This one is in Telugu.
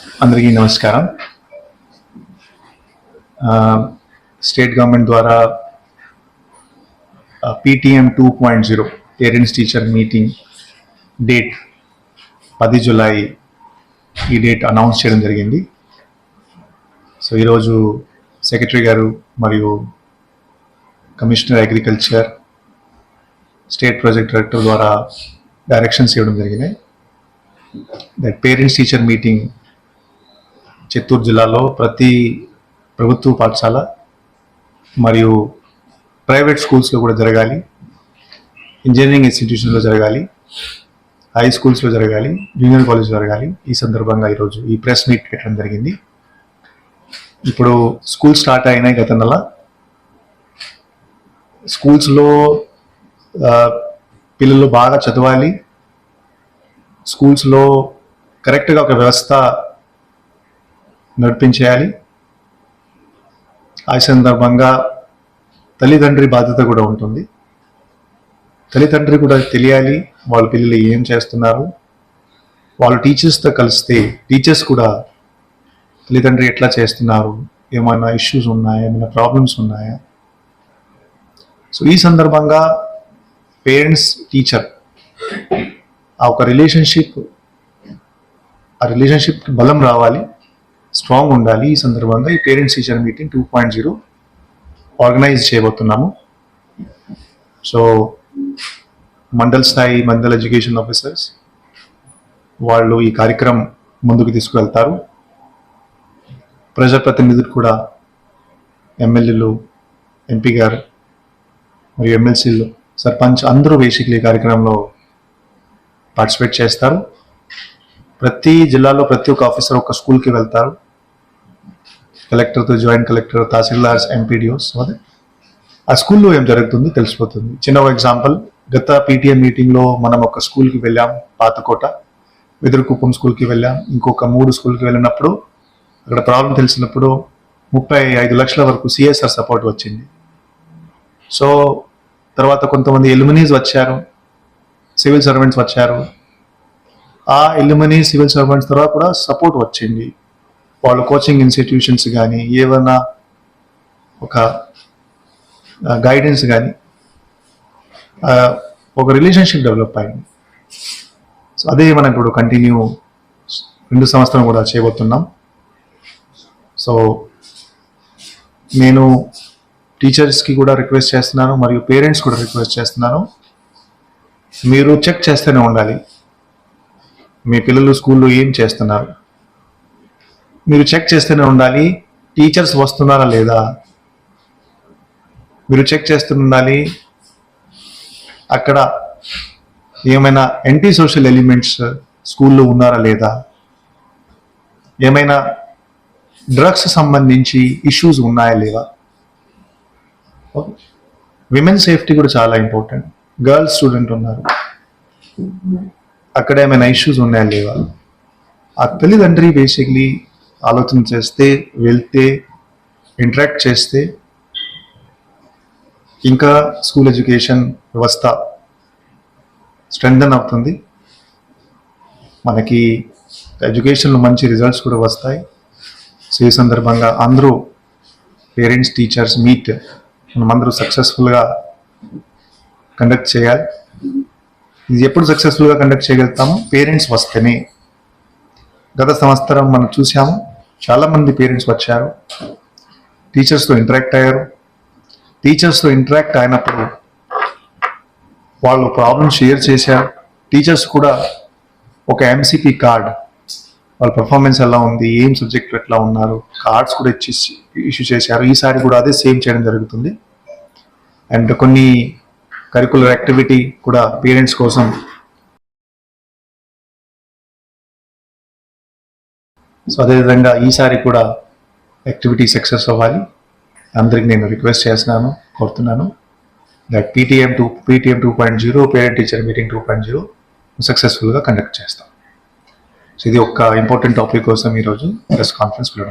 అందరికీ నమస్కారం. స్టేట్ గవర్నమెంట్ ద్వారా PTM two point zero parents teacher meeting date పది జులై ఈ డేట్ అనౌన్స్ చేయడం జరిగింది. సో ఈరోజు సెక్రటరీ గారు మరియు commissioner agriculture state project director ద్వారా డైరెక్షన్స్ ఇవ్వడం జరిగినాయి. That parents teacher meeting Chittoor జిల్లాలో ప్రతి ప్రభుత్వ పాఠశాల మరియు ప్రైవేట్ స్కూల్స్లో కూడా జరగాలి. ఇంజనీరింగ్ ఇన్స్టిట్యూషన్లో జరగాలి. హై స్కూల్స్లో జరగాలి. జూనియర్ కాలేజ్ జరగాలి. ఈ సందర్భంగా ఈరోజు ఈ ప్రెస్ మీట్ పెట్టడం జరిగింది. ఇప్పుడు స్కూల్ స్టార్ట్ అయినాయి గత నెల. స్కూల్స్లో పిల్లలు బాగా చదవాలి. స్కూల్స్లో కరెక్ట్గా ఒక వ్యవస్థ నడిపించేయాలి. ఆ సందర్భంగా తల్లిదండ్రి బాధ్యత కూడా ఉంటుంది. తల్లిదండ్రి కూడా తెలియాలి వాళ్ళ పిల్లలు ఏం చేస్తున్నారు. వాళ్ళు టీచర్స్తో కలిస్తే టీచర్స్ కూడా తల్లిదండ్రి ఎట్లా చేస్తున్నారు? ఏమైనా ఇష్యూస్ ఉన్నాయా? ఏమైనా ప్రాబ్లమ్స్ ఉన్నాయా? సో ఈ సందర్భంగా పేరెంట్స్ టీచర్ ఆ ఒక రిలేషన్షిప్ ఆ రిలేషన్షిప్ బలం రావాలి. స్ట్రాంగ్ ఉండాలి ఈ సందర్భంగా ఈ parents teacher meeting two point zero organize చేయబోతున్నాము. సో మండల్ స్థాయి మండల్ ఎడ్యుకేషన్ ఆఫీసర్స్ వాళ్ళు ఈ కార్యక్రమం ముందుకు తీసుకువెళ్తారు. ప్రజాప్రతినిధులు కూడా ఎమ్మెల్యేలు ఎంపీ గారు మరియు ఎమ్మెల్సీలు సర్పంచ్ అందరూ బేసిక్లీ ఈ కార్యక్రమంలో పార్టిసిపేట్ చేస్తారు. ప్రతి జిల్లాలో ప్రతి ఒక్క ఆఫీసర్ ఒక స్కూల్కి వెళ్తారు. కలెక్టర్తో జాయింట్ కలెక్టర్ తహసీల్దార్స్ ఎంపీడీఓస్ అదే. ఆ స్కూల్లో ఏం జరుగుతుంది తెలిసిపోతుంది. చిన్న ఒక ఎగ్జాంపుల్ గత పీటీఎం మీటింగ్లో మనం ఒక స్కూల్కి వెళ్ళాం పాతకోట. వెదురుకుప్పం స్కూల్కి వెళ్ళాం ఇంకొక మూడు స్కూల్కి వెళ్ళినప్పుడు అక్కడ ప్రాబ్లం తెలిసినప్పుడు ముప్పై ఐదు లక్షల వరకు సిఎస్ఆర్ సపోర్ట్ వచ్చింది. సో తర్వాత కొంతమంది ఎలిమినీస్ వచ్చారు సివిల్ సర్వెంట్స్ వచ్చారు ఆ ఎల్లుమని సివిల్ సర్వెంట్స్ తర్వాత కూడా సపోర్ట్ వచ్చింది. వాళ్ళు కోచింగ్ ఇన్స్టిట్యూషన్స్ కానీ ఏమైనా ఒక గైడెన్స్ కానీ ఒక రిలేషన్షిప్ డెవలప్ అయింది. సో అదే మనం ఇప్పుడు కంటిన్యూ రెండు సంవత్సరం కూడా చేయబోతున్నాం. సో నేను టీచర్స్కి కూడా రిక్వెస్ట్ చేస్తున్నాను మరియు పేరెంట్స్ కూడా రిక్వెస్ట్ చేస్తున్నాను. మీరు చెక్ చేస్తూనే ఉండాలి. మీ పిల్లలు స్కూల్లో ఏం చేస్తున్నారు? మీరు చెక్ చేస్తూనే ఉండాలి టీచర్స్ వస్తున్నారా లేదా? మీరు చెక్ చేస్తూనే ఉండాలి అక్కడ ఏమైనా యాంటీ సోషల్ ఎలిమెంట్స్ స్కూల్లో ఉన్నారా లేదా? ఏమైనా డ్రగ్స్ సంబంధించి ఇష్యూస్ ఉన్నాయా లేవా విమెన్ సేఫ్టీ కూడా చాలా ఇంపార్టెంట్ గర్ల్స్ స్టూడెంట్ ఉన్నారు. అక్కడ ఏమైనా ఇష్యూస్ ఉన్నాయా లేవా? ఆ తల్లిదండ్రి బేసిక్లీ ఆలోచన చేస్తే వెళ్తే ఇంటరాక్ట్ చేస్తే ఇంకా స్కూల్ ఎడ్యుకేషన్ వ్యవస్థ స్ట్రెంగ్థన్ అవుతుంది. మనకి ఎడ్యుకేషన్లో మంచి రిజల్ట్స్ కూడా వస్తాయి. సో ఈ సందర్భంగా అందరూ పేరెంట్స్ టీచర్స్ మీట్ మనమందరూ సక్సెస్ఫుల్గా కండక్ట్ చేయాలి. ఇది ఎప్పుడు సక్సెస్ఫుల్గా కండక్ట్ చేయగలుగుతాము? పేరెంట్స్ వస్తేనే. గత సంవత్సరం మనం చూసాము చాలామంది పేరెంట్స్ వచ్చారు. టీచర్స్తో ఇంటరాక్ట్ అయ్యారు. టీచర్స్తో ఇంటరాక్ట్ అయినప్పుడు వాళ్ళు ప్రాబ్లమ్స్ షేర్ చేశారు. టీచర్స్ కూడా ఒక ఎంసీపీ కార్డ్ వాళ్ళ పర్ఫార్మెన్స్ ఎలా ఉంది ఏం సబ్జెక్టులు ఎట్లా ఉన్నారు కార్డ్స్ కూడా ఇచ్చి ఇష్యూ చేశారు. ఈసారి కూడా అదే సేమ్ చేయడం జరుగుతుంది. అండ్ కొన్ని కరికులర్ యాక్టివిటీ కూడా పేరెంట్స్ కోసం సో అదేవిధంగా ఈసారి కూడా యాక్టివిటీ సక్సెస్ అవ్వాలి. అందరికి నేను రిక్వెస్ట్ చేస్తున్నాను కోరుతున్నాను that PTM two PTM two point zero parent teacher meeting two point zero సక్సెస్ఫుల్గా కండక్ట్ చేస్తాం. సో ఇది ఒక ఇంపార్టెంట్ టాపిక్ కోసం ఈరోజు ప్రెస్ కాన్ఫరెన్స్ పిలవడం